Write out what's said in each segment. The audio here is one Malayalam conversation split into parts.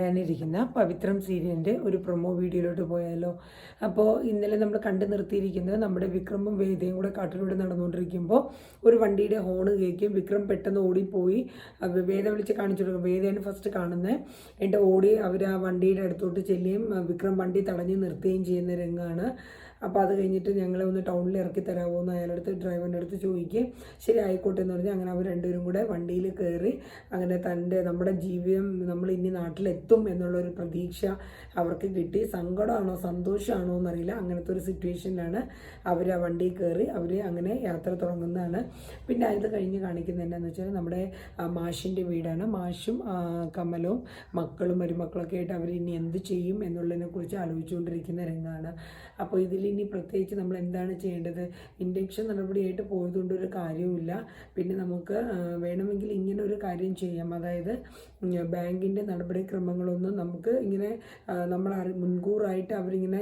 ഞാനിരിക്കുന്ന പവിത്രം സീരിയലിന്റെ ഒരു പ്രൊമോ വീഡിയോയിലോട്ട് പോയാലോ. അപ്പോൾ ഇന്നലെ നമ്മൾ കണ്ടു നിർത്തിയിരിക്കുന്നത് നമ്മുടെ വിക്രമും വേദയും കൂടെ കാട്ടിലൂടെ നടന്നുകൊണ്ടിരിക്കുമ്പോൾ ഒരു വണ്ടിയുടെ ഹോണ് കേൾക്കും വിക്രം പെട്ടെന്ന് ഓടിപ്പോയി. വേദ വിളിച്ച് കാണിച്ചു കൊടുക്കും വേദയാണ് ഫസ്റ്റ് കാണുന്നത് എന്നിട്ട് ഓടി അവർ ആ വണ്ടിയുടെ അടുത്തോട്ട് ചെല്ലുകയും വിക്രം വണ്ടി തടഞ്ഞ് നിർത്തുകയും ചെയ്യുന്ന രംഗമാണ്. അപ്പോൾ അത് കഴിഞ്ഞിട്ട് ഞങ്ങളെ ഒന്ന് ടൗണിൽ ഇറക്കി തരാമോ എന്ന് അയാളടുത്ത് ഡ്രൈവറിന്റെ അടുത്ത് ചോദിക്കുകയും ശരി ആയിക്കോട്ടെ എന്ന് പറഞ്ഞ് അങ്ങനെ അവർ രണ്ടുപേരും കൂടെ വണ്ടിയിൽ കയറി അങ്ങനെ തന്റെ നമ്മുടെ ജീവിതം നമ്മൾ ഇനി നാട്ടിലെത്തും എന്നുള്ളൊരു പ്രതീക്ഷ അവർക്ക് കിട്ടി. സങ്കടമാണോ സന്തോഷമാണോ എന്നറിയില്ല. അങ്ങനത്തെ ഒരു സിറ്റുവേഷനിലാണ് അവർ ആ വണ്ടിയിൽ കയറി അവർ അങ്ങനെ യാത്ര തുടങ്ങുന്നതാണ്. പിന്നെ അത് കഴിഞ്ഞ് കാണിക്കുന്നത് എന്താണെന്ന് വെച്ചാൽ നമ്മുടെ മാഷിന്റെ വീടാണ്. മാഷും കമലവും മക്കളും മരുമക്കളൊക്കെ ആയിട്ട് അവർ ഇനി എന്ത് ചെയ്യും എന്നുള്ളതിനെ കുറിച്ച് ആലോചിച്ചുകൊണ്ടിരിക്കുന്ന രംഗമാണ്. അപ്പോൾ ഇതിൽ ഇനി പ്രത്യേകിച്ച് നമ്മൾ എന്താണ് ചെയ്യേണ്ടത്? ഇൻഡക്ഷൻ നടപടിയായിട്ട് പോയതുകൊണ്ട് ഒരു കാര്യവുമില്ല. പിന്നെ നമുക്ക് വേണമെങ്കിൽ ഇങ്ങനെ ഒരു കാര്യം ചെയ്യാം. അതായത് ബാങ്കിന്റെ നടപടിക്രമങ്ങളൊന്നും നമുക്ക് ഇങ്ങനെ നമ്മൾ മുൻകൂറായിട്ട് അവരിങ്ങനെ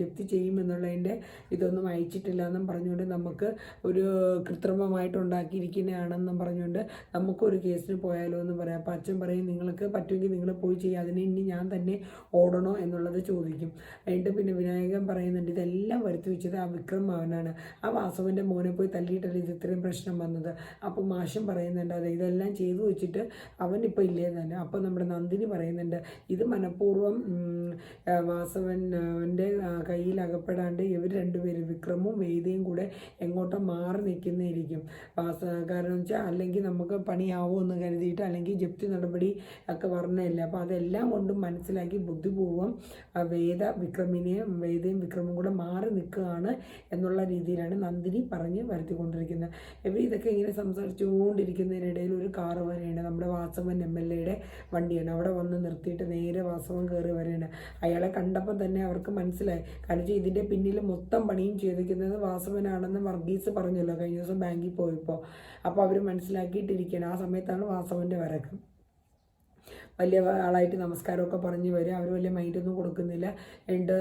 ജപ്തി ചെയ്യുമെന്നുള്ളതിന്റെ ഇതൊന്നും അയച്ചിട്ടില്ല എന്നും പറഞ്ഞുകൊണ്ട് നമുക്ക് ഒരു കൃത്രിമമായിട്ട് ഉണ്ടാക്കിയിരിക്കുന്നതാണെന്നും പറഞ്ഞുകൊണ്ട് നമുക്കൊരു കേസിന് പോയാലോ എന്ന് പറയാം. അപ്പോൾ അച്ഛൻ പറയും നിങ്ങൾക്ക് പറ്റുമെങ്കിൽ നിങ്ങൾ പോയി ചെയ്യുക അതിനെ ഇനി ഞാൻ തന്നെ ഓടണോ? എന്നുള്ളത് ചോദിക്കും. എന്നിട്ട് പിന്നെ വിനായകൻ പറയുന്നുണ്ട് ഇതെല്ലാം വരുത്തി വെച്ചത് ആ വിക്രം അവനാണ് ആ വാസവന്റെ മോനെ പോയി തല്ലിയിട്ടല്ലേ ഇത് ഇത്രയും പ്രശ്നം വന്നത്? അപ്പോൾ മാഷം പറയുന്നുണ്ട് അതെ ഇതെല്ലാം ചെയ്തു വെച്ചിട്ട് അവൻ ഇപ്പോൾ ഇല്ലേ തന്നെ? അപ്പോൾ നമ്മുടെ നന്ദിനി പറയുന്നുണ്ട് ഇത് മനഃപൂർവം ഉം, ആ, വാസവൻ അവന്റെ കയ്യിൽ അകപ്പെടാണ്ട് ഇവർ രണ്ടുപേരും വിക്രമും വേദിയും കൂടെ എങ്ങോട്ടോ മാറി നിൽക്കുന്നതായിരിക്കും. വാസ കാരണം വെച്ചാൽ അല്ലെങ്കിൽ നമുക്ക് പണിയാവോ എന്ന് കരുതിയിട്ട് അല്ലെങ്കിൽ ജപ്തി നടപടി ഒക്കെ പറഞ്ഞില്ല അപ്പോൾ അതെല്ലാം കൊണ്ടും മനസ്സിലാക്കി ബുദ്ധിപൂർവം വേദ വിക്രമിനെയും വേദയും വിക്രമും കൂടെ മാറി നിൽക്കുകയാണ് എന്നുള്ള രീതിയിലാണ് നന്ദിനി പറഞ്ഞ് വരുത്തിക്കൊണ്ടിരിക്കുന്നത്. ഇവർ ഇതൊക്കെ ഇങ്ങനെ സംസാരിച്ചുകൊണ്ടിരിക്കുന്നതിനിടയിൽ ഒരു കാറ് വരെയാണ് നമ്മുടെ വാസവൻ എം എൽ എയുടെ വണ്ടിയാണ്. അവിടെ വന്ന് നിർത്തിയിട്ട് നേരെ വാസവൻ കയറി വരെയാണ് അയാളെ കണ്ടപ്പോൾ തന്നെ അവർക്ക് മനസ്സിലായി. കാരണം ഇതിന്റെ പിന്നിൽ മൊത്തം പണിയും ചെയ്തിരിക്കുന്നത് വാസവനാണെന്ന് വർഗീസ് പറഞ്ഞല്ലോ കഴിഞ്ഞ ദിവസം ബാങ്കിൽ പോയപ്പോൾ അപ്പോൾ അവർ മനസ്സിലാക്കിയിട്ടിരിക്കുകയാണ്. ആ സമയത്താണ് വാസവന്റെ വരക്കം വലിയ ആളായിട്ട് നമസ്കാരമൊക്കെ പറഞ്ഞ് വരും. അവർ വലിയ മൈൻഡൊന്നും കൊടുക്കുന്നില്ല. എന്റെ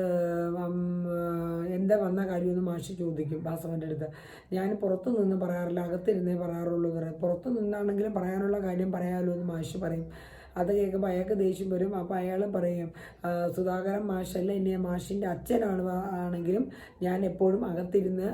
എന്താ വന്ന കാര്യമൊന്നും മാഷി ചോദിക്കും ബാസവന്റെ അടുത്ത്. ഞാൻ പുറത്തു നിന്ന് പറയാറില്ല അകത്തിരുന്നേ പറയാറുള്ളൂ എന്ന് പറയും. പുറത്തു നിന്നാണെങ്കിലും പറയാനുള്ള കാര്യം പറയാമല്ലോ എന്ന് മാഷി പറയും. അത് കേൾക്കുമ്പോൾ അയാൾക്ക് ദേഷ്യം വരും. അപ്പോൾ അയാൾ പറയും "ആ, സുധാകരൻ മാഷല്ല എന്നെ മാഷിന്റെ അച്ഛനാണ് ആണെങ്കിലും ഞാൻ എപ്പോഴും അകത്തിരുന്ന്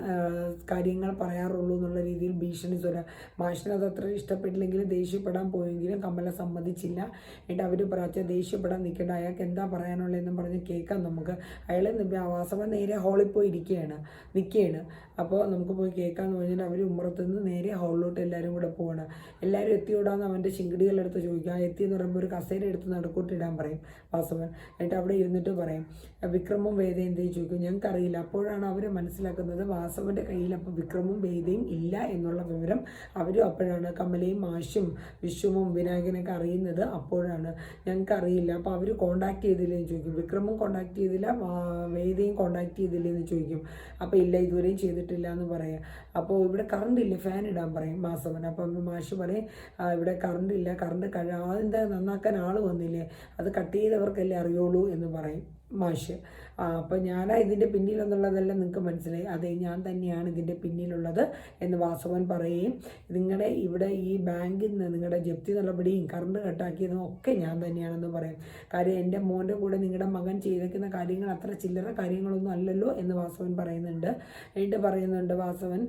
കാര്യങ്ങൾ പറയാറുള്ളൂ എന്നുള്ള രീതിയിൽ ഭീഷണി സ്വര മാഷിന് അത് അത്ര ഇഷ്ടപ്പെട്ടില്ലെങ്കിലും ദേഷ്യപ്പെടാൻ പോയെങ്കിലും കമല സമ്മതിച്ചില്ല. എന്നിട്ട് അവർ പറയാച്ച ദേഷ്യപ്പെടാൻ നിൽക്കേണ്ട അയാൾക്ക് എന്താ പറയാനുള്ളതെന്നും പറഞ്ഞ് കേൾക്കാം നമുക്ക്. അയാൾ വാസവൻ നേരെ ഹാളിൽ പോയി ഇരിക്കുകയാണ് നിൽക്കുകയാണ് അപ്പോൾ നമുക്ക് പോയി കേൾക്കാമെന്ന് പറഞ്ഞിട്ട് അവർ ഉമ്മറത്ത് നിന്ന് നേരെ ഹാളിലോട്ട് എല്ലാവരും കൂടെ പോവാണ്. എല്ലാവരും എത്തിയോടാന്ന് അവന്റെ ചിങ്കിടികളെടുത്ത് ചോദിക്കുക എത്തിയെന്ന് എത്തി എന്ന് പറയുമ്പോൾ ഒരു കസേര എടുത്ത് നടുക്കൂട്ടിടാൻ പറയും വാസവൻ. എന്നിട്ട് അവിടെ ഇരുന്നിട്ട് പറയും വിക്രമും വേദയും എന്തേ? ചോദിക്കും. ഞങ്ങൾക്കറിയില്ല. അപ്പോഴാണ് അവർ മനസ്സിലാക്കുന്നത് വാസവന്റെ കയ്യിൽ അപ്പോൾ വിക്രമും വേദയും ഇല്ല എന്നുള്ള വിവരം അവരും അപ്പോഴാണ്. കമലയും മാഷും വിശ്വവും വിനായകനൊക്കെ അറിയുന്നത് അപ്പോഴാണ്. ഞങ്ങൾക്കറിയില്ല. അപ്പോൾ അവർ കോണ്ടാക്ട് ചെയ്തില്ലെന്ന് ചോദിക്കും. വിക്രമും കോണ്ടാക്ട് ചെയ്തില്ല വേദയും കോണ്ടാക്ട് ചെയ്തില്ലെന്ന് ചോദിക്കും. അപ്പോൾ ഇല്ല ഇതുവരെയും ചെയ്തിട്ടില്ല എന്ന് പറയാം. അപ്പോൾ ഇവിടെ കറണ്ട് ഇല്ല? ഫാൻ ഇടാൻ പറയും മാസവൻ അപ്പം മാഷ് പറയും ഇവിടെ കറണ്ട് ഇല്ല. കറണ്ട് കഴി അതെന്താ നന്നാക്കാൻ ആൾ വന്നില്ലേ? അത് കട്ട് ചെയ്തവർക്കല്ലേ അറിയുള്ളൂ എന്ന് പറയും. മാഷ് അപ്പോൾ അപ്പം ഞാനാ ഇതിന്റെ പിന്നിലെന്നുള്ളതെല്ലാം നിങ്ങൾക്ക് മനസ്സിലായി. അതെ ഞാൻ തന്നെയാണ് ഇതിന്റെ പിന്നിലുള്ളത് എന്ന് വാസവൻ പറയുകയും നിങ്ങളുടെ ഇവിടെ ഈ ബാങ്കിൽ നിന്ന് നിങ്ങളുടെ ജപ്തി നടപടിയും കറണ്ട് കട്ടാക്കിയതും ഒക്കെ ഞാൻ തന്നെയാണെന്ന് പറയും. കാര്യം എന്റെ മോന്റെ കൂടെ നിങ്ങളുടെ മകൻ ചെയ്തേക്കുന്ന കാര്യങ്ങൾ അത്ര ചില്ലറ കാര്യങ്ങളൊന്നും അല്ലല്ലോ എന്ന് വാസവൻ പറയുന്നുണ്ട്. എന്നിട്ട് പറയുന്നുണ്ട് വാസവൻ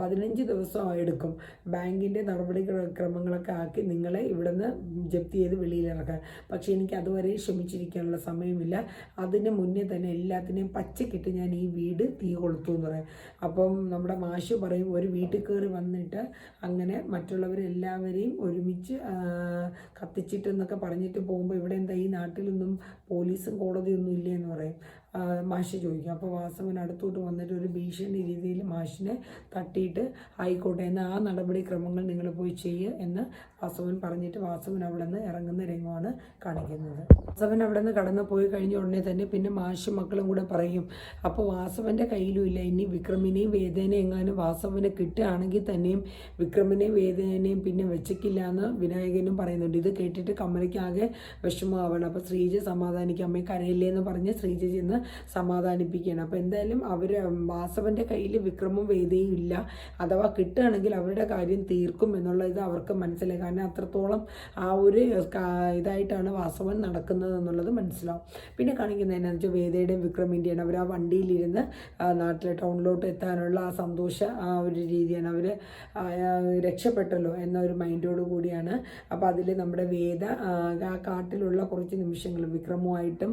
പതിനഞ്ച് ദിവസം എടുക്കും. ബാങ്കിന്റെ നടപടി ക്രമങ്ങളൊക്കെ ആക്കി നിങ്ങളെ ഇവിടുന്ന് ജപ്തി ചെയ്ത് വെളിയിലിറക്കാൻ. പക്ഷേ എനിക്ക് അതുവരെ ക്ഷമിച്ചിരിക്കാനുള്ള സമയമില്ല. അതിന് മുന്നേ തന്നെ എല്ലാത്തിനെയും പച്ചക്കിട്ട് ഞാൻ ഈ വീട് തീ കൊളുത്തു എന്ന് പറയും. അപ്പം നമ്മുടെ മാഷ് പറയും ഒരു വീട്ടിൽ കയറി വന്നിട്ട് അങ്ങനെ മറ്റുള്ളവരെല്ലാവരെയും ഒരുമിച്ച് കത്തിച്ചിട്ടെന്നൊക്കെ പറഞ്ഞിട്ട് പോകുമ്പോൾ ഇവിടെ എന്താ ഈ നാട്ടിലൊന്നും പോലീസും കോടതിയൊന്നും ഇല്ലേ എന്ന് പറയും. മാഷ് ചോദിക്കും. അപ്പോൾ വാസവൻ അടുത്തോട്ട് വന്നിട്ട് ഒരു ഭീഷണി രീതിയിൽ മാഷിനെ തട്ടിയിട്ട് ആയിക്കോട്ടെ എന്ന് ആ നടപടിക്രമങ്ങൾ നിങ്ങൾ പോയി ചെയ്യുക എന്ന് വാസവൻ പറഞ്ഞിട്ട് വാസവൻ അവിടെ നിന്ന് ഇറങ്ങുന്ന രംഗമാണ് കാണിക്കുന്നത്. വാസവൻ അവിടെ നിന്ന് കടന്നു പോയി കഴിഞ്ഞ ഉടനെ തന്നെ പിന്നെ മാഷ് മക്കളും കൂടെ പറയും അപ്പോൾ വാസവന്റെ കയ്യിലും ഇല്ല ഇനി വിക്രമിനെയും വേദനയും എങ്ങാനും വാസവനെ കിട്ടുകയാണെങ്കിൽ തന്നെയും വിക്രമിനെയും വേദനയും പിന്നെ വെച്ചക്കില്ല എന്ന് വിനായകനും പറയുന്നുണ്ട്. ഇത് കേട്ടിട്ട് കമലയ്ക്ക് ആകെ വിഷമമാവണം. അപ്പോൾ ശ്രീജ സമാധാനിക്കാൻ അമ്മയെ കരയില്ലേ എന്ന് പറഞ്ഞ് ശ്രീജ ചെന്ന് സമാധാനിപ്പിക്കുകയാണ്. അപ്പോൾ എന്തായാലും അവർ വാസവന്റെ കയ്യിൽ വിക്രമവും വേദിയും ഇല്ല. അഥവാ കിട്ടുകയാണെങ്കിൽ അവരുടെ കാര്യം തീർക്കും എന്നുള്ള ഇത് അവർക്ക് മനസ്സിലായി. കാരണം അത്രത്തോളം ആ ഒരു ഇതായിട്ടാണ് വാസവൻ നടക്കുന്നത് എന്നുള്ളത് മനസ്സിലാവും. പിന്നെ കാണിക്കുന്നത് എന്നാന്ന് വെച്ചാൽ വേദയുടെയും വിക്രമിന്റെയാണ് അവർ ആ വണ്ടിയിലിരുന്ന് നാട്ടിലെ ടൗണിലോട്ട് എത്താനുള്ള ആ സന്തോഷ ആ ഒരു രീതിയാണ് അവർ രക്ഷപ്പെട്ടല്ലോ എന്ന ഒരു മൈൻഡോട് കൂടിയാണ്. അപ്പോൾ അതിൽ നമ്മുടെ വേദ ആ, കാട്ടിലുള്ള കുറച്ച് നിമിഷങ്ങൾ വിക്രമുമായിട്ടും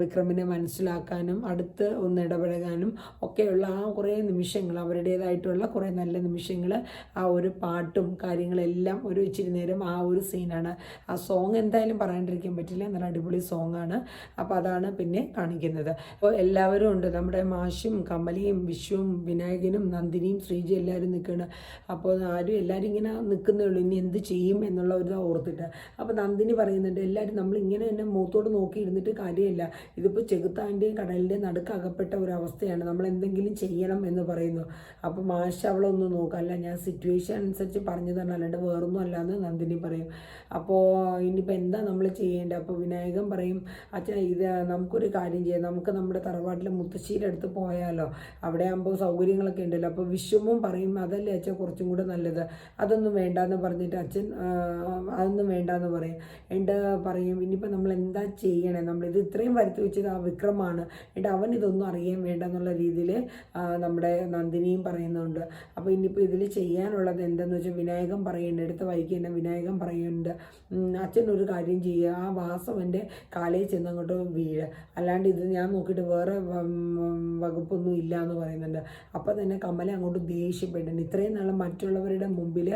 വിക്രമിനെ വിക്രമിനെ മനസ്സിലാക്കാനും അടുത്ത് ഒന്ന് ഇടപഴകാനും ഒക്കെയുള്ള ആ കുറേ നിമിഷങ്ങൾ അവരുടേതായിട്ടുള്ള കുറേ നല്ല നിമിഷങ്ങൾ ആ ഒരു പാട്ടും കാര്യങ്ങളെല്ലാം ഒരു ഇച്ചിരി നേരം ആ ഒരു സീനാണ്. ആ സോങ് എന്തായാലും പറയാണ്ടിരിക്കാൻ പറ്റില്ല നല്ല അടിപൊളി സോങ്ങാണ്. അപ്പോൾ അതാണ് പിന്നെ കാണിക്കുന്നത്. അപ്പോൾ എല്ലാവരും ഉണ്ട് നമ്മുടെ മാഷും കമലിയും വിശ്വവും വിനായകനും നന്ദിനിയും ശ്രീജി എല്ലാവരും നിൽക്കുകയാണ്. അപ്പോൾ ആരും എല്ലാവരും ഇങ്ങനെ നിൽക്കുന്നേ ഉള്ളൂ ഇനി എന്ത് ചെയ്യും എന്നുള്ള ഒരു ഓർത്തിട്ട്. അപ്പോൾ നന്ദിനി പറയുന്നുണ്ട് എല്ലാവരും നമ്മൾ ഇങ്ങനെ തന്നെ മുഖത്തോട് നോക്കി ഇരുന്നിട്ട് കാര്യമില്ല. ഇതിപ്പോൾ ചെകുത്താന്റെയും കടലിന്റെയും നടുക്ക് അകപ്പെട്ട ഒരു അവസ്ഥയാണ് നമ്മൾ എന്തെങ്കിലും ചെയ്യണം എന്ന് പറയുന്നു. അപ്പോൾ മാഷ അവളെ ഒന്ന് നോക്കാം. അല്ല ഞാൻ സിറ്റുവേഷൻ അനുസരിച്ച് പറഞ്ഞു തന്നെ അല്ലാണ്ട് വേറൊന്നും അല്ലാന്ന് നന്ദിനി പറയും. അപ്പോൾ ഇനിയിപ്പോൾ എന്താ നമ്മൾ ചെയ്യേണ്ടത് അപ്പോൾ വിനായകൻ പറയും അച്ഛാ ഇത് നമുക്കൊരു കാര്യം ചെയ്യാം. നമുക്ക് നമ്മുടെ തറവാട്ടിലെ മുത്തശ്ശിയുടെ അടുത്ത് പോയാലോ? അവിടെ ആകുമ്പോൾ സൗകര്യങ്ങളൊക്കെ ഉണ്ടല്ലോ. അപ്പോൾ വിശ്വമും പറയും അതല്ലേ അച്ഛൻ കുറച്ചും കൂടെ നല്ലത്. അതൊന്നും വേണ്ട എന്ന് പറഞ്ഞിട്ട് അച്ഛൻ അതൊന്നും വേണ്ട എന്ന് പറയും. എന്റെ പറയും ഇനിയിപ്പോൾ നമ്മൾ എന്താ ചെയ്യണേ? നമ്മളിത് ഇത്രയും വരുത്തി വെച്ചത് ആ വിക്രമാണ് എന്നിട്ട് അവൻ ഇതൊന്നും അറിയാൻ വേണ്ട എന്നുള്ള രീതിയിൽ നമ്മുടെ നന്ദിനിയും പറയുന്നുണ്ട്. അപ്പോൾ ഇനിയിപ്പോൾ ഇതിൽ ചെയ്യാനുള്ളത് എന്തെന്ന് വെച്ചാൽ വിനായകം പറയുന്നുണ്ട്. എടുത്ത വൈകി തന്നെ വിനായകൻ പറയുന്നുണ്ട്. അച്ഛൻ ഒരു കാര്യം ചെയ്യുക. ആ വാസവന്റെ കാലയിൽ ചെന്ന് അങ്ങോട്ട് വീഴ്. അല്ലാണ്ട് ഇത് ഞാൻ നോക്കിയിട്ട് വേറെ വകുപ്പൊന്നും ഇല്ല എന്ന് പറയുന്നുണ്ട്. അപ്പോൾ തന്നെ കമല അങ്ങോട്ട് ദേഷ്യപ്പെട്ടുണ്ട് ഇത്രയും നാൾ മറ്റുള്ളവരുടെ മുമ്പിൽ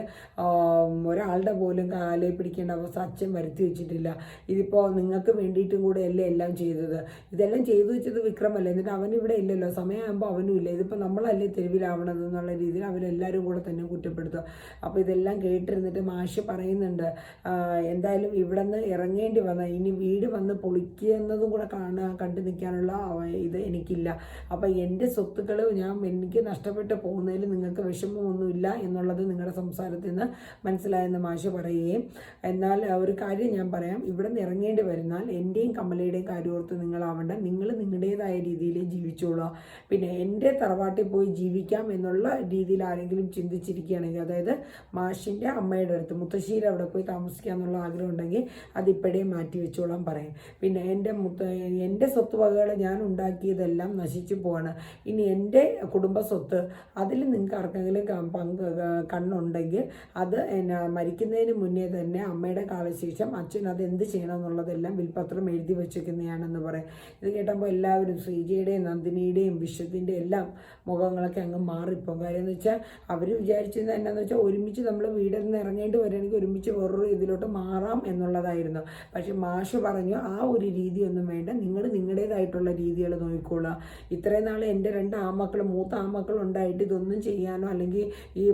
ഒരാളുടെ പോലും കാലയിൽ പിടിക്കേണ്ട അവസ്ഥ അച്ഛൻ വരുത്തി വെച്ചിട്ടില്ല. ഇതിപ്പോൾ നിങ്ങൾക്ക് വേണ്ടിയിട്ടും കൂടെ അല്ലേ എല്ലാം ചെയ്തത്? ഇതെല്ലാം ചെയ്തു വെച്ചത് വിക്രമല്ലേ? എന്നിട്ട് അവൻ ഇവിടെ ഇല്ലല്ലോ. സമയമാകുമ്പോൾ അവനും ഇല്ല? ഇതിപ്പോൾ നമ്മളല്ലേ തെരുവിലാവണത് എന്നുള്ള രീതിയിൽ അവരെല്ലാവരും കൂടെ തന്നെ കുറ്റപ്പെടുത്തുക. അപ്പോൾ ഇതെല്ലാം കേട്ടിരുന്നിട്ട് മാഷ് പറയുന്നുണ്ട് എന്തായാലും ഇവിടെ നിന്ന് ഇറങ്ങേണ്ടി വന്ന ഇനി വീട് വന്ന് പൊളിക്കുന്നതും കൂടെ കാണാൻ കണ്ടു നിൽക്കാനുള്ള ഇത് എനിക്കില്ല. അപ്പോൾ എന്റെ സ്വത്തുക്കൾ ഞാൻ എനിക്ക് നഷ്ടപ്പെട്ട് പോകുന്നതിൽ നിങ്ങൾക്ക് വിഷമമൊന്നുമില്ല എന്നുള്ളത് നിങ്ങളുടെ സംസാരത്തിൽ നിന്ന് മനസ്സിലായെന്ന് മാഷ് പറയുകയും എന്നാൽ ഒരു കാര്യം ഞാൻ പറയാം. ഇവിടെ നിന്ന് ഇറങ്ങേണ്ടി വരുന്നാൽ എന്റെയും കമലയുടെയും കാര്യം ഓർത്ത് നിങ്ങളാവേണ്ട. നിങ്ങൾ നിങ്ങളുടേതായ രീതിയിൽ ജീവിച്ചോളുക. പിന്നെ എന്റെ തറവാട്ടിൽ പോയി ജീവിക്കാം എന്നുള്ള രീതിയിൽ ആരെങ്കിലും ചിന്തിച്ചിരിക്കുകയാണെങ്കിൽ അതായത് മാഷിന്റെ അമ്മയുടെ അടുത്ത് മുത്തശ്ശിയിൽ അവിടെ പോയി താമസിക്കുക എന്നുള്ള ആഗ്രഹം ഉണ്ടെങ്കിൽ അതിപ്പോഴേ മാറ്റി വെച്ചോളാം പറയും. പിന്നെ എന്റെ മുത്ത എന്റെ സ്വത്ത് വകകൾ ഞാൻ ഉണ്ടാക്കിയതെല്ലാം നശിച്ചു പോവാണ്. ഇനി എന്റെ കുടുംബ സ്വത്ത് അതിൽ നിങ്ങൾക്ക് ആർക്കെങ്കിലും പങ്ക് കണ്ണുണ്ടെങ്കിൽ അത് എന്നാ മരിക്കുന്നതിന് മുന്നേ തന്നെ അമ്മയുടെ കാലശേഷം അച്ഛൻ അത് എന്ത് ചെയ്യണം എന്നുള്ളതെല്ലാം വിൽപത്രം എഴുതി വെച്ചിരിക്കുന്നതാണെന്ന് പറയും. ഇത് കേട്ടപ്പോൾ എല്ലാവരും ശ്രീജയുടെയും നന്ദിനിയുടെയും വിശ്വത്തിന്റെ എല്ലാം മുഖങ്ങളൊക്കെ അങ്ങ് മാറിപ്പോകും. കാര്യം എന്ന് വെച്ചാൽ അവർ വിചാരിച്ചിരുന്നത് എന്നാന്ന് വെച്ചാൽ ഒരുമിച്ച് നമ്മൾ വീട്ടിൽ നിന്ന് ഇറങ്ങേണ്ടി വരികയാണെങ്കിൽ ഒരുമിച്ച് വേറൊരു ഇതിലോട്ട് മാറാം എന്നുള്ളതായിരുന്നു. പക്ഷെ മാഷ് പറഞ്ഞു ആ ഒരു രീതിയൊന്നും വേണ്ട. നിങ്ങൾ നിങ്ങളുടേതായിട്ടുള്ള രീതികൾ നോക്കിക്കോളുക. ഇത്രയും നാൾ എന്റെ രണ്ട് ആമക്കൾ മൂത്ത ആമക്കൾ ഉണ്ടായിട്ട് ഇതൊന്നും ചെയ്യാനോ അല്ലെങ്കിൽ ഈ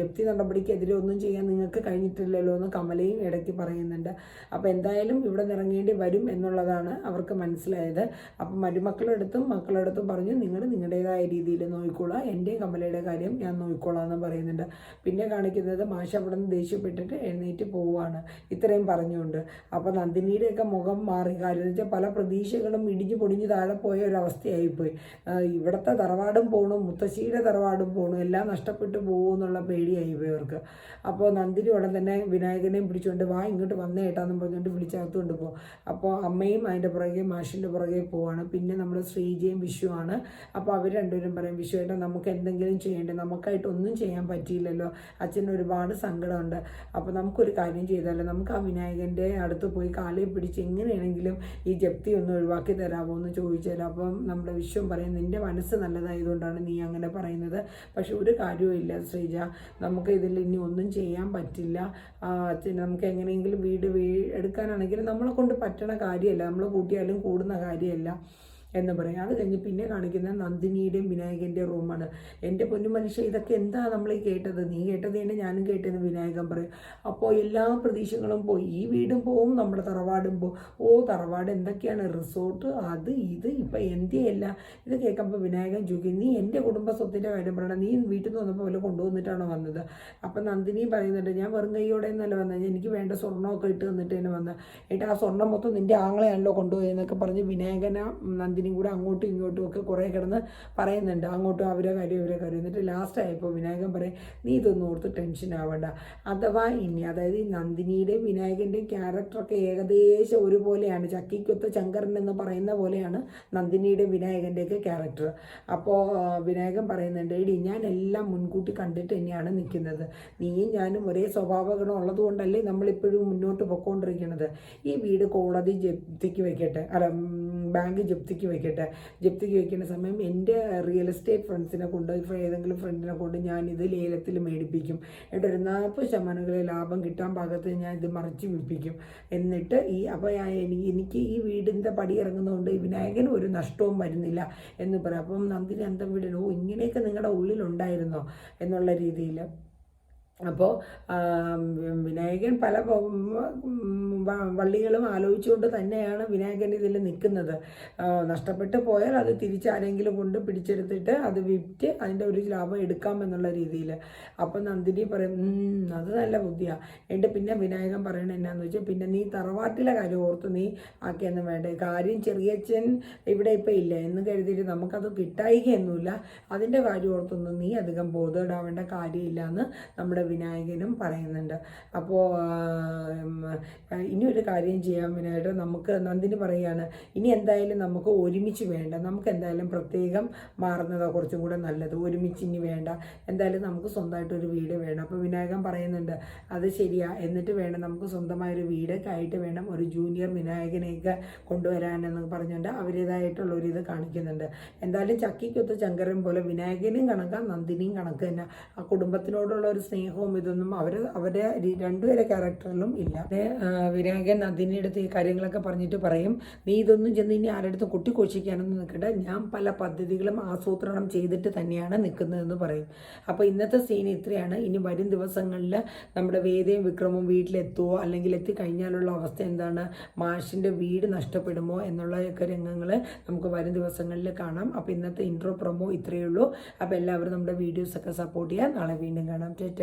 ജപ്തി നടപടിക്കെതിരെ ഒന്നും ചെയ്യാൻ നിങ്ങൾക്ക് കഴിഞ്ഞിട്ടില്ലല്ലോ എന്ന് കമലയും ഇടയ്ക്ക് പറയുന്നുണ്ട്. അപ്പോൾ എന്തായാലും ഇവിടെ നിന്ന് ഇറങ്ങേണ്ടി വരും എന്നുള്ളതാണ് അവർക്ക് മനസ്സിലായത്. അപ്പം മരുമക്കളെടുത്തും മക്കളെടുത്തും പറഞ്ഞു നിങ്ങൾ നിങ്ങളുടേതായ രീതിയിൽ നോക്കിക്കോളുക എന്റെയും കമലയുടെ കാര്യം ഞാൻ നോക്കിക്കോളാം എന്ന് പറയുന്നുണ്ട്. പിന്നെ കാണിക്കുന്നത് മാഷ അവിടെ നിന്ന് ദേഷ്യപ്പെട്ടിട്ട് എഴുന്നേറ്റ് പോവുകയാണ് ഇത്രയും പറഞ്ഞുകൊണ്ട്. അപ്പോൾ നന്ദിനിയുടെയൊക്കെ മുഖം മാറി. കാര്യം വെച്ചാൽ പല പ്രതീക്ഷകളും ഇടിഞ്ഞു പൊടിഞ്ഞു താഴെ പോയ ഒരു അവസ്ഥയായിപ്പോയി ആ, ഇവിടുത്തെ തറവാടും പോണു മുത്തശ്ശിയുടെ തറവാടും പോണു എല്ലാം നഷ്ടപ്പെട്ടു പോകുമെന്നുള്ള പേടിയായി പോയി അവർക്ക്. അപ്പോൾ നന്ദിനി ഉടൻ തന്നെ വിനായകനെയും പിടിച്ചുകൊണ്ട് വാ ഇങ്ങോട്ട് വന്നേട്ടാന്ന് പറഞ്ഞുകൊണ്ട് വിളിച്ചകത്തുകൊണ്ട് പോകും അപ്പോൾ അമ്മയും അതിന്റെ പുറകെ മാഷിന്റെ പുറകെ പോവാണ്. പിന്നെ നമ്മൾ ശ്രീജയും വിഷുവാണ്. അപ്പോൾ അവർ രണ്ടുപേരും പറയും വിഷു ഏട്ടാ നമുക്ക് എന്തെങ്കിലും ചെയ്യേണ്ടത് നമുക്കായിട്ട് ഒന്നും ചെയ്യാൻ പറ്റിയില്ലല്ലോ. അച്ഛന് ഒരുപാട് സങ്കടമുണ്ട്. അപ്പോൾ നമുക്കൊരു കാര്യം ചെയ്താലോ? നമുക്ക് ആ വിനായകന്റെ അടുത്ത് പോയി കാലിൽ പിടിച്ച് എങ്ങനെയാണെങ്കിലും ഈ ജപ്തി ഒന്ന് ഒഴിവാക്കി തരാമോ എന്ന് ചോദിച്ചാലോ അപ്പം നമ്മുടെ വിശ്വം പറയും നിന്റെ മനസ്സ് നല്ലതായതുകൊണ്ടാണ് നീ അങ്ങനെ പറയുന്നത്. പക്ഷെ ഒരു കാര്യവും ഇല്ല ശ്രീജ. നമുക്ക് ഇതിൽ ഇനി ഒന്നും ചെയ്യാൻ പറ്റില്ല. അച്ഛൻ നമുക്ക് എങ്ങനെയെങ്കിലും വീട് വീ എടുക്കാനാണെങ്കിലും നമ്മളെ കൊണ്ട് പറ്റണ കാര്യമല്ല. നമ്മൾ കൂട്ടിയാലും കൂടുന്ന കാര്യമല്ല. എന്ന് പറയും. അത് കഴിഞ്ഞ് പിന്നെ കാണിക്കുന്ന നന്ദിനിയുടെയും വിനായകന്റെയും റൂമാണ്. എന്റെ പൊന്നു മനുഷ്യ ഇതൊക്കെ എന്താ നമ്മൾ കേട്ടത്? നീ കേട്ടത് തന്നെ ഞാനും കേട്ടതെന്ന് വിനായകൻ പറയും. അപ്പോൾ എല്ലാ പ്രതീക്ഷകളും പോയി. ഈ വീടും പോവും നമ്മുടെ തറവാടും പോവും. ഓ തറവാട് എന്തൊക്കെയാണ്? റിസോർട്ട് അത് ഇത് ഇപ്പം എന്തിയല്ല ഇത് കേൾക്കുമ്പോൾ വിനായകൻ ചോദിക്കും നീ എന്റെ കുടുംബ സ്വത്തിന്റെ കാര്യം പറയണം നീ വീട്ടിൽ നിന്ന് വന്നപ്പോൾ വല്ല കൊണ്ടുവന്നിട്ടാണോ വന്നത്? അപ്പം നന്ദിനിയും പറയുന്നുണ്ട് ഞാൻ വെറും കൈയോടെ ഒന്നല്ല വന്നത് എനിക്ക് വേണ്ട സ്വർണമൊക്കെ ഇട്ട് തന്നിട്ട് തന്നെ വന്നത് ഏട്ടാ ആ സ്വർണം മൊത്തം നിന്റെ ആങ്ങളെയാണല്ലോ കൊണ്ടുപോയെന്നൊക്കെ പറഞ്ഞ് വിനായകന നന്ദിനിയും കൂടെ അങ്ങോട്ടും ഇങ്ങോട്ടും ഒക്കെ കുറേ കിടന്ന് പറയുന്നുണ്ട്. അങ്ങോട്ടും അവരെ കാര്യം ഇവരെ കാര്യം. എന്നിട്ട് ലാസ്റ്റ് ആയപ്പോൾ വിനായകൻ പറയും നീ ഇതൊന്നും ഓർത്ത് ടെൻഷൻ ആവണ്ട. അഥവാ ഇനി അതായത് ഈ നന്ദിനിയുടെയും വിനായകന്റെയും ക്യാരക്ടറൊക്കെ ഏകദേശം ഒരുപോലെയാണ്. ചക്കിക്കൊത്ത ശങ്കരൻ എന്ന് പറയുന്ന പോലെയാണ് നന്ദിനിയുടെയും വിനായകന്റെയൊക്കെ ക്യാരക്ടർ അപ്പോൾ വിനായകൻ പറയുന്നുണ്ട് എടി ഞാൻ എല്ലാം മുൻകൂട്ടി കണ്ടിട്ട് തന്നെയാണ് നിൽക്കുന്നത്. നീയും ഞാനും ഒരേ സ്വഭാവ ഗുണം ഉള്ളത് കൊണ്ടല്ലേ നമ്മളിപ്പോഴും മുന്നോട്ട് പൊക്കോണ്ടിരിക്കുന്നത്. ഈ വീട് കോടതി ജപ്തിക്ക് വെക്കട്ടെ. അല്ല ബാങ്ക് ജപ്തിക്ക് വെക്കട്ടെ. ജപ്തിക്ക് വെക്കുന്ന സമയം എന്റെ റിയൽ എസ്റ്റേറ്റ് ഫ്രണ്ട്സിനെ കൊണ്ട് ഏതെങ്കിലും ഫ്രണ്ടിനെ കൊണ്ട് ഞാൻ ഇത് ലേലത്തിൽ മേടിപ്പിക്കും. എന്നിട്ട് ഒരു നാൽപ്പത് ശതമാനങ്ങളിൽ ലാഭം കിട്ടാൻ പാകത്തിന് ഞാൻ ഇത് മറിച്ച് വിൽപ്പിക്കും. എന്നിട്ട് ഈ അപ്പോൾ എനിക്ക് ഈ വീടിന്റെ പടി ഇറങ്ങുന്നതുകൊണ്ട് ഈ വിനായകന് ഒരു നഷ്ടവും വരുന്നില്ല എന്ന് പറയാം. അപ്പം നന്ദിനി അന്തം വീടിനോ ഇങ്ങനെയൊക്കെ നിങ്ങളുടെ ഉള്ളിലുണ്ടായിരുന്നോ? എന്നുള്ള രീതിയിൽ. അപ്പോൾ വിനായകൻ പല വള്ളികളും ആലോചിച്ചുകൊണ്ട് തന്നെയാണ് വിനായകൻ ഇതിൽ നിൽക്കുന്നത്. നഷ്ടപ്പെട്ട് പോയാൽ അത് തിരിച്ചാരെങ്കിലും കൊണ്ട് പിടിച്ചെടുത്തിട്ട് അത് വിറ്റ് അതിന്റെ ഒരു ലാഭം എടുക്കാം എന്നുള്ള രീതിയിൽ. അപ്പം നന്ദിനി പറയും അത് നല്ല ബുദ്ധിയാണ് എന്നിട്ട് പിന്നെ വിനായകൻ പറയണത് എന്നാന്ന് വെച്ചാൽ പിന്നെ നീ തറവാട്ടിലെ കാര്യം ഓർത്ത് നീ ആക്കിയൊന്നും വേണ്ട. കാര്യം ചെറിയച്ഛൻ ഇവിടെ ഇപ്പം ഇല്ല. എന്ന് കരുതിയിട്ട് നമുക്കത് കിട്ടായികയൊന്നുമില്ല. അതിന്റെ കാര്യം ഓർത്തൊന്നും നീ അധികം ബോധമിടാവേണ്ട കാര്യമില്ല എന്ന് നമ്മുടെ വിനായകനും പറയുന്നുണ്ട്. അപ്പോൾ ഇനിയൊരു കാര്യം ചെയ്യാൻ വേണ്ടിയിട്ട് നമുക്ക് നന്ദിനി പറയുകയാണ് ഇനി എന്തായാലും നമുക്ക് ഒരുമിച്ച് വേണ്ട. നമുക്ക് എന്തായാലും പ്രത്യേകം മാറുന്നതാണ് കുറച്ചും കൂടെ നല്ലത്. ഒരുമിച്ച് ഇനി വേണ്ട. എന്തായാലും നമുക്ക് സ്വന്തമായിട്ട് ഒരു വീട് വേണം. അപ്പോൾ വിനായകൻ പറയുന്നുണ്ട് അത് ശരിയാ. എന്നിട്ട് വേണം നമുക്ക് സ്വന്തമായൊരു വീടൊക്കെ ആയിട്ട് വേണം ഒരു ജൂനിയർ വിനായകനെയൊക്കെ കൊണ്ടുവരാനെന്ന് പറഞ്ഞുകൊണ്ട് അവരുടേതായിട്ടുള്ള ഒരു ഇത് കാണിക്കുന്നുണ്ട്. എന്തായാലും ചക്കിക്കൊത്ത് ചങ്കരൻ പോലെ വിനായകനും കണക്കാം നന്ദിനിയും കണക്ക് തന്നെ. ആ കുടുംബത്തിനോടുള്ള ഒരു സ്നേഹവും ഇതൊന്നും അവർ അവരെ രി- രണ്ടുപേരെ ക്യാരക്ടറിലും ഇല്ല. വിനായകൻ അതിന്റെ അടുത്ത് ഈ കാര്യങ്ങളൊക്കെ പറഞ്ഞിട്ട് പറയും നീ ഇതൊന്നും ചെന്ന് ഇനി ആരുടെ കൊട്ടിക്കൊഴിക്കാനൊന്നും നിൽക്കണ്ട. ഞാൻ പല പദ്ധതികളും ആസൂത്രണം ചെയ്തിട്ട് തന്നെയാണ് നിൽക്കുന്നതെന്ന് പറയും. അപ്പോൾ ഇന്നത്തെ സീൻ ഇത്രയാണ്. ഇനി വരും ദിവസങ്ങളിൽ നമ്മുടെ വേദയും വിക്രമും വീട്ടിലെത്തുമോ അല്ലെങ്കിൽ എത്തിക്കഴിഞ്ഞാലുള്ള അവസ്ഥ എന്താണ്? മാഷിന്റെ വീട് നഷ്ടപ്പെടുമോ? എന്നുള്ള രംഗങ്ങൾ നമുക്ക് വരും ദിവസങ്ങളിൽ കാണാം. അപ്പോൾ ഇന്നത്തെ ഇൻട്രോ പ്രൊമോ ഇത്രയേ ഉള്ളൂ. അപ്പോൾ എല്ലാവരും നമ്മുടെ വീഡിയോസൊക്കെ സപ്പോർട്ട് ചെയ്യാം. നാളെ വീണ്ടും കാണാം. ചേട്ടാ